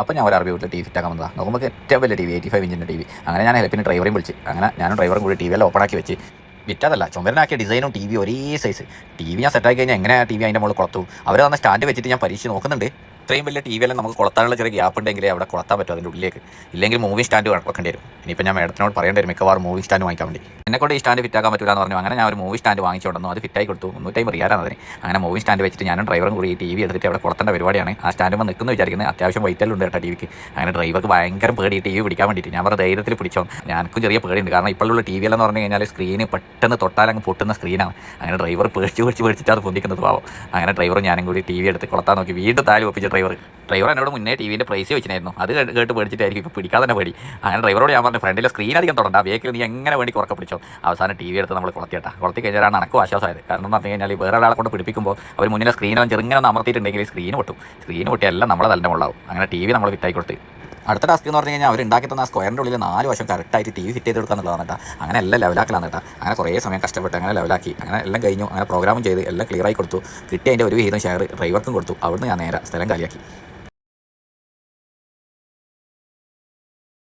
അപ്പോൾ ഞാൻ ഒരു അറബി വീട്ടിൽ ടി വി ഫിറ്റാക്കാൻ വന്നതാണ് നോക്കുമ്പോൾ ഏറ്റവും വലിയ ടി വി എയ്റ്റി ഫൈവ് ഇഞ്ചിന്റെ ടി വി അങ്ങനെ ഞാൻ ഹെൽപ്പിന് ഡ്രൈവറെയും വിളിച്ച്. അങ്ങനെ ഞാനും ഡ്രൈവറും കൂടി ടി വി എല്ലാം ഓപ്പൺ ആക്കി വെച്ച്. വിറ്റതല്ല ചുമരനാക്കിയ ഡിസൈനും ടി വി ഒരേ സൈസ് ടി വി ഞാൻ സെറ്റാക്കി കഴിഞ്ഞാൽ എങ്ങനെ ടി വി അതിന്റെ മുകളിൽ കുളത്തു? അവർ തന്ന സ്റ്റാൻഡ് വെച്ചിട്ട് ഞാൻ പരീക്ഷിച്ച് നോക്കുന്നുണ്ട്. ഇത്രയും വലിയ ടി വി എല്ലാം നമുക്ക് കൊളത്താനുള്ള ചെറിയ ഗ്യാപ്പ് ഉണ്ടെങ്കിൽ അവിടെ കൊളത്താൻ പറ്റും അതിന്റെ ഉള്ളിലേക്ക്. ഇല്ലെങ്കിൽ മൂവി സ്റ്റാൻഡ് വെക്കേണ്ടി വരും ഇനിയിപ്പോൾ ഞാൻ മേഡത്തിനോട് പറയേണ്ടി വരും മിക്കവാറും മൂവി സ്റ്റാൻഡ് വാങ്ങിക്കാൻ വേണ്ടി. എന്നെ കൊണ്ട് ഈ സ്റ്റാൻഡ് ഫിറ്റാക്കാൻ പറ്റില്ല എന്ന് പറഞ്ഞു. അങ്ങനെ ഞാൻ ഒരു മൂവി സ്റ്റാൻഡ് വാങ്ങിച്ചു കൊണ്ടു അത് ഫിറ്റായി കൊടുത്തു. മുന്നൂറ്റമ്പത് റിയാലാണ് അതിന്. അങ്ങനെ മൂവി സ്റ്റാൻഡ് വെച്ചിട്ട് ഞാനും ഡ്രൈവറും കൂടി ടി വി എടുത്തിട്ട് അവിടെ കൊളത്തേണ്ട പരിപാടിയാണ്. ആ സ്റ്റാൻഡ് വന്ന് നിൽക്കുന്നു വിചാരിക്കുന്നത് അത്യാവശ്യം വൈറ്റലുണ്ട് കേട്ടോ ടി വിക്ക് അങ്ങനെ ഡ്രൈവർക്ക് ഭയങ്കര പേടി. ടി വി പിടിക്കാൻ വേണ്ടിയിട്ട്. ഞാൻ പറഞ്ഞ ധൈര്യത്തിൽ പിടിച്ചോ. ഞാനക്കും ചെറിയ പേടിയുണ്ട്. കാരണം ഇപ്പോഴുള്ള ടി വി എന്ന് പറഞ്ഞു കഴിഞ്ഞാൽ സ്ക്രീന് പെട്ടെന്ന് തൊട്ടാൽ അങ്ങ് പൊട്ടുന്ന സ്ക്രീനാണ് അങ്ങനെ ഡ്രൈവർ പേടിച്ച് പേടിച്ച് പേടിച്ചിട്ട് അത് പൊന്തിക്കുന്നത് പാവം. അങ്ങനെ ഡ്രൈവർ ഞാനും കൂടി ടി വി എടുത്ത് കൊളത്താൻ നോക്കി. വീണ്ടും താഴെ ഒപ്പിച്ച ഡ്രൈവർ. ഡ്രൈവർ എന്നോട് മുന്നേ ടി വിന്റെ പ്രൈസ് വെച്ചിരുന്നു അത് കേട്ട് പേടിച്ചിട്ടായിരിക്കും. ഇപ്പോൾ പിടിക്കാതെ തന്നെ പേടി. അങ്ങനെ ഡ്രൈവറോട് ഞാൻ പറഞ്ഞു ഫ്രണ്ടിലെ സ്ക്രീൻ അധികം തുടണ്ട. വേക്കിൽ നീ എങ്ങനെ വേണ്ടി കുറക്ക പിടിച്ചോ. അവസാനം ടി വി എടുത്ത് നമ്മൾ കുളത്തിയിട്ടാ. കുളത്തി കഴിഞ്ഞാലാണ് അനക്കും ആശ്വാസമായത്. കാരണം എന്ന് പറഞ്ഞു കഴിഞ്ഞാൽ വേറെ ഒരാളെ കൊണ്ട് പിടിപ്പിക്കുമ്പോൾ അവർ മുന്നിലെ സ്ക്രീനും ചെറുങ്ങനെ ഒന്ന് അമർത്തിയിട്ടുണ്ടെങ്കിൽ സ്ക്രീൻ പൊട്ടും. സ്ക്രീൻ പൊട്ടിയല്ല നമ്മളെ തലന്റെ മുള്ളാവും അങ്ങനെ ടി വി നമ്മൾ വിറ്റായി കൊടുത്ത്. അടുത്ത ടാസ്ക് എന്ന് പറഞ്ഞു കഴിഞ്ഞാൽ അവർ ഉണ്ടാക്കി തന്ന സ്ക്വയറിന്റെ ഉള്ളിൽ നാല് വശം കറക്റ്റായിട്ട് ടി വി ഫിറ്റ് ചെയ്ത് കൊടുക്കാന്നുള്ളതാണ് കേട്ടോ അങ്ങനെ എല്ലാം ലെവലാക്കലാണ് കേട്ടോ അങ്ങനെ കുറേ സമയം കഷ്ടപ്പെട്ട് അങ്ങനെ ലെവലാക്കി അങ്ങനെ എല്ലാം കഴിഞ്ഞു. അങ്ങനെ പ്രോഗ്രാമും ചെയ്ത് എല്ലാം ക്ലിയർ ആയി കൊടുത്തു. കിട്ടിയ അതിന്റെ ഒരു വിഹിതം ഷെയർ ഡ്രൈവർക്കും കൊടുത്തു. അവിടുന്ന് ഞാൻ നേരെ സ്ഥലം കാലിയാക്കി.